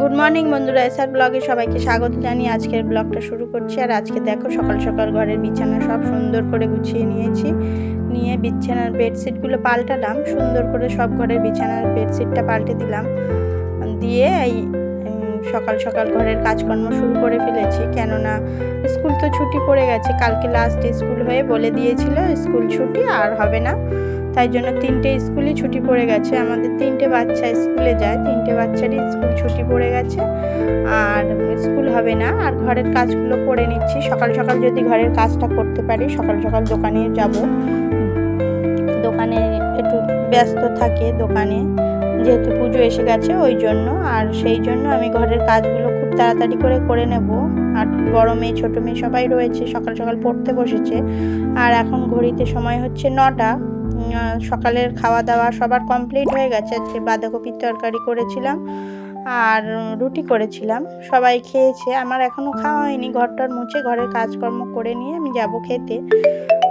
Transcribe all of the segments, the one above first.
Good morning বন্ধুরা SR ব্লগে সবাইকে স্বাগত জানিয়ে আজকের ব্লগটা শুরু করছি। আর আজকে দেখো সকাল সকাল ঘরের বিছানা সব সুন্দর করে গুছিয়ে নিয়েছি। নিয়ে বিছানার বেডশিটগুলো পাল্টালাম, সুন্দর করে সব ঘরের বিছানার বেডশিটটা পাল্টে দিলাম। দিয়ে এই সকাল সকাল ঘরের কাজকর্ম শুরু করে ফেলেছি। কেননা স্কুল তো ছুটি পড়ে গেছে, কালকে লাস্ট স্কুল হয়ে বলে দিয়েছিল, স্কুল ছুটি আর হবে না। তাই জন্য তিনটে স্কুলই ছুটি পড়ে গেছে। আমাদের তিনটে বাচ্চা স্কুলে যায়। তিনটে বাচ্চারই স্কুল ছুটি পড়ে গেছে। আর স্কুল হবে না। আর ঘরের কাজগুলো করে নিচ্ছি। সকাল সকাল যদি ঘরের কাজটা করতে পারি, সকাল সকাল দোকানে যাব। দোকানে একটু ব্যস্ত থাকে দোকানে। যেহেতু পুজো এসে গেছে ওই জন্য। আর সেই জন্য আমি ঘরের কাজগুলো খুব তাড়াতাড়ি করে করে নেব। আর বড় মেয়ে, ছোটো মেয়ে সবাই রয়েছে। সকাল সকাল পড়তে বসেছে। আর এখন ঘড়িতে সময় হচ্ছে নটা। সকালের খাওয়া দাওয়া সবার কমপ্লিট হয়ে গেছে। আজকে বাঁধাকপির তরকারি করেছিলাম আর রুটি করেছিলাম। সবাই খেয়েছে। আমার এখনও খাওয়া হয়নি। ঘরটার মুছে ঘরের কাজকর্ম করে নিয়ে আমি যাব খেতে।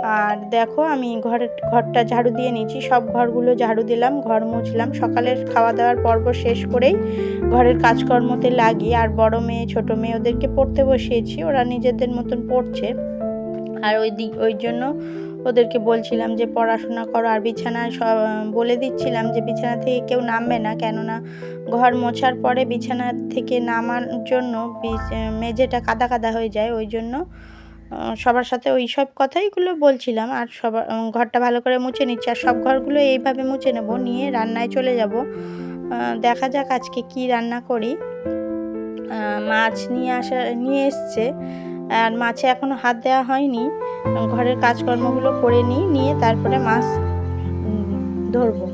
আর দেখো, আমি ঘরের ঘরটা ঝাড়ু দিয়ে নিয়েছি। সব ঘরগুলো ঝাড়ু দিলাম, ঘর মুছলাম। সকালের খাওয়া দাওয়ার পর্ব শেষ করেই ঘরের কাজকর্মতে লাগি আর বড় মেয়ে, ছোট মেয়ে ওদেরকে পড়তে বসিয়েছি। ওরা নিজেদের মতন পড়ছে। আর ওই দিক ওই জন্য ওদেরকে বলছিলাম যে, পড়াশোনা করো। আর বিছানায় সব, বলে দিচ্ছিলাম যে, বিছানা থেকে কেউ নামবে না। কেননা ঘর মোছার পরে বিছানা থেকে নামার জন্য মেঝেটা কাদা কাদা হয়ে যায়। ওই জন্য সবার সাথে ওই সব কথাইগুলো বলছিলাম। আর সবার ঘরটা ভালো করে মুছে নিচ্ছি। আর সব ঘরগুলো এইভাবে মুছে নেব। নিয়ে রান্নায় চলে যাব। দেখা যাক আজকে কি রান্না করি। মাছ নিয়ে আসা, নিয়ে এসছে। আর মাছে এখনও হাত দেওয়া হয়নি। ঘরের কাজকর্মগুলো করে নিই, নিয়ে তারপরে মাছ ধরবো।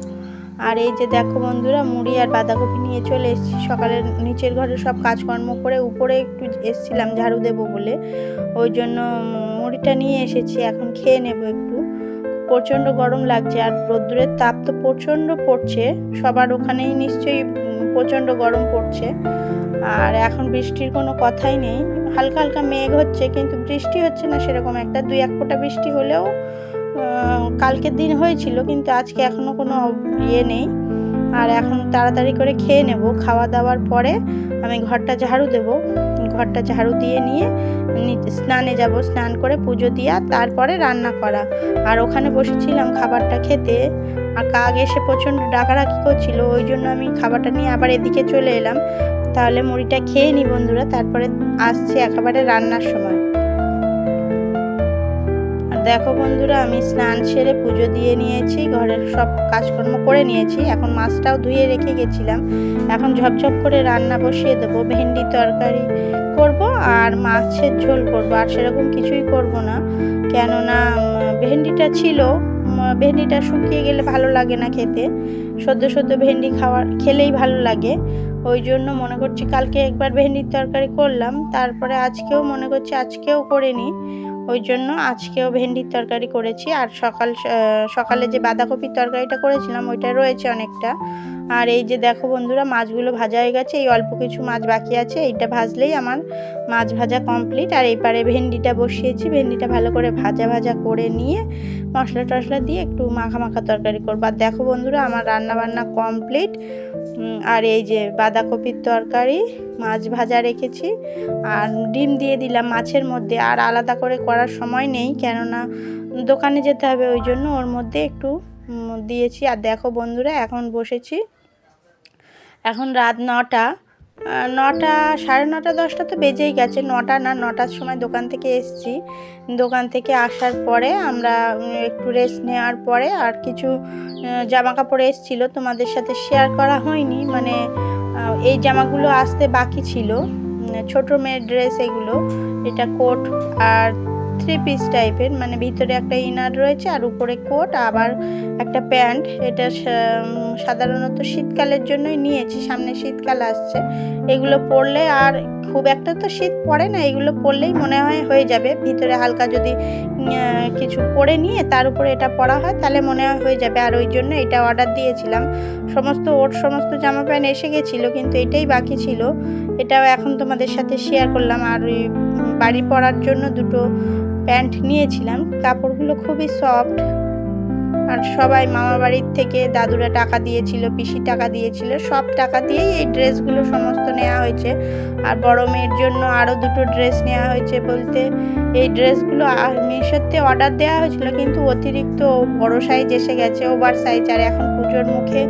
আর এই যে দেখো বন্ধুরা, মুড়ি আর বাঁধাকপি নিয়ে চলে এসেছি। সকালের নিচের ঘরে সব কাজকর্ম করে উপরে একটু এসছিলাম ঝাড়ু দেবো বলে। ওই জন্য মুড়িটা নিয়ে এসেছি, এখন খেয়ে নেব একটু। প্রচণ্ড গরম লাগছে, আর রোদ্দুরের তাপ তো প্রচণ্ড পড়ছে। সবার ওখানেই নিশ্চয়ই প্রচণ্ড গরম পড়ছে। আর এখন বৃষ্টির কোনো কথাই নেই। হালকা হালকা মেঘ হচ্ছে, কিন্তু বৃষ্টি হচ্ছে না সেরকম একটা। দুই এক ফোঁটা বৃষ্টি হলেও কালকের দিন হয়েছিল, কিন্তু আজকে এখনও কোনো ইয়ে নেই। আর এখন তাড়াতাড়ি করে খেয়ে নেব। খাওয়া দাওয়ার পরে আমি ঘরটা ঝাড়ু দেব। ঘরটা ঝাড়ু দিয়ে নিয়ে স্নানে যাব। স্নান করে পুজো দিয়া তারপরে রান্না করা। আর ওখানে বসেছিলাম খাবারটা খেতে। আর কাক এসে প্রচণ্ড ডাকাডাকি করছিল, ওই জন্য আমি খাবারটা নিয়ে আবার এদিকে চলে এলাম। তাহলে মুড়িটা খেয়ে নি বন্ধুরা, তারপরে আসছে একেবারে রান্নার সময়। দেখো বন্ধুরা, আমি স্নান সেরে পুজো দিয়ে নিয়েছি, ঘরের সব কাজকর্ম করে নিয়েছি। এখন মাছটাও ধুয়ে রেখে গেছিলাম। এখন ঝপঝপ করে রান্না বসিয়ে দেবো, ভেন্ডি তরকারি করব আর মাছের ঝোল করব। আর সেরকম কিছুই করব না, কেননা ভেন্ডিটা ছিল ভেন্ডিটা শুকিয়ে গেলে ভালো লাগে না খেতে। সদ্য সদ্য ভেন্ডি খাওয়ার, খেলেই ভালো লাগে। ওই জন্য মনে করছি কালকে একবার ভেন্ডির তরকারি করলাম। তারপরে আজকেও মনে করছি আজকেও করে নিই ওই জন্য আজকেও ভেন্ডির তরকারি করেছি। আর সকাল সকালে যে বাঁধাকপির তরকারিটা করেছিলাম, ওইটা রয়েছে অনেকটা। আর এই যে দেখো বন্ধুরা, মাছগুলো ভাজা হয়ে গেছে। এই অল্প কিছু মাছ বাকি আছে, এইটা ভাজলেই আমার মাছ ভাজা কমপ্লিট আর এপারে ভেন্ডিটা বসিয়েছি। ভেন্ডিটা ভালো করে ভাজা ভাজা করে নিয়ে মশলা টশলা দিয়ে একটু মাখা মাখা তরকারি করব। আর দেখো বন্ধুরা, আমার রান্না বান্না কমপ্লিট আর এই যে বাঁধাকপির তরকারি, মাছ ভাজা রেখেছি। আর ডিম দিয়ে দিলাম মাছের মধ্যে। আর আলাদা করে করার সময় নেই, কেননা দোকানে যেতে হবে ওই জন্য ওর মধ্যে একটু দিয়েছি। আর দেখো বন্ধুরা, এখন বসেছি। এখন রাত নটা। নটা, সাড়ে নটা, দশটা তো বেজেই গেছে। নটা না, নটার সময় দোকান থেকে এসেছি। দোকান থেকে আসার পরে আমরা একটু রেস্ট নেওয়ার পরে আর কিছু জামা কাপড় এসেছিল তোমাদের সাথে শেয়ার করা হয়নি। মানে এই জামাগুলো আসতে বাকি ছিল। ছোট মেয়ের ড্রেস এগুলো এটা কোট আর থ্রি পিস টাইপের মানে ভিতরে একটা ইনার রয়েছে আর উপরে কোট, আবার একটা প্যান্ট। এটা সাধারণত শীতকালের জন্যই নিয়েছি, সামনে শীতকাল আসছে। এগুলো পরলে আর খুব একটা তো শীত পড়ে না, এগুলো পরলেই মনে হয় হয়ে যাবে। ভিতরে হালকা যদি কিছু পরে নিয়ে তার উপরে এটা পরা হয়, তাহলে মনে হয় হয়ে যাবে। আর ওই জন্য এটা অর্ডার দিয়েছিলাম। সমস্ত ওর সমস্ত জামা প্যান্ট এসে গেছিল, কিন্তু এটাই বাকি ছিল। এটাও এখন তোমাদের সাথে শেয়ার করলাম। আর বাড়ি পরার জন্য দুটো প্যান্ট নিয়েছিলাম, কাপড়গুলো খুবই সফট আর সবাই মামা বাড়ির থেকে দাদুরা টাকা দিয়েছিল পিসি টাকা দিয়েছিল, সব টাকা দিয়েই এই ড্রেসগুলো সমস্ত নেওয়া হয়েছে। আর বড় মেয়ের জন্য আরও দুটো ড্রেস নেওয়া হয়েছে বলতে। এই ড্রেসগুলো মিশোতে অর্ডার দেওয়া হয়েছিল, কিন্তু অতিরিক্ত বড় সাইজ এসে গেছে ওভার সাইজ আর এখন পুজোর মুখে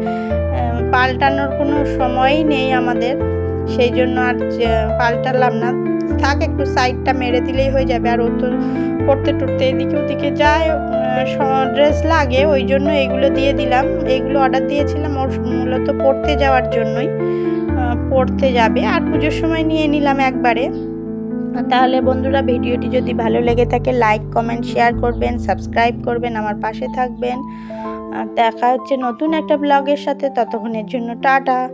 পাল্টানোর কোনো সময়ই নেই আমাদের। সেই জন্য আর পাল্টালাম না। থাক, একটু সাইডটা মেরে দিলেই হয়ে যাবে। আর ও তো পড়তে টুরতে এদিকে ওদিকে যায় ড্রেস লাগে, ওই জন্য এগুলো দিয়ে দিলাম। এগুলো অর্ডার দিয়েছিলাম, ওর মূলত পড়তে যাওয়ার জন্যই পড়তে যাবে। আর পুজোর সময় নিয়ে নিলাম একবারে। তাহলে বন্ধুরা, ভিডিওটি যদি ভালো লেগে থাকে লাইক কমেন্ট শেয়ার করবেন সাবস্ক্রাইব করবেন, আমার পাশে থাকবেন। আর দেখা হচ্ছে নতুন একটা ব্লগের সাথে, ততক্ষণের জন্য টাটা।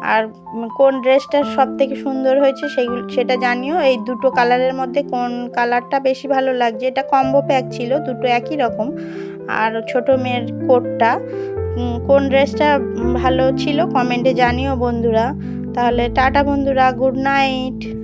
আর কোন ড্রেসটা সব থেকে সুন্দর হয়েছে সেগুলো, সেটা জানিও, এই দুটো কালারের মধ্যে কোন কালারটা বেশি ভালো লাগছে, এটা কম্বো প্যাক ছিল, দুটো একই রকম। আর ছোট মেয়ের কোটটা কোন ড্রেসটা ভালো ছিল কমেন্টে জানিও বন্ধুরা। তাহলে টাটা বন্ধুরা গুড নাইট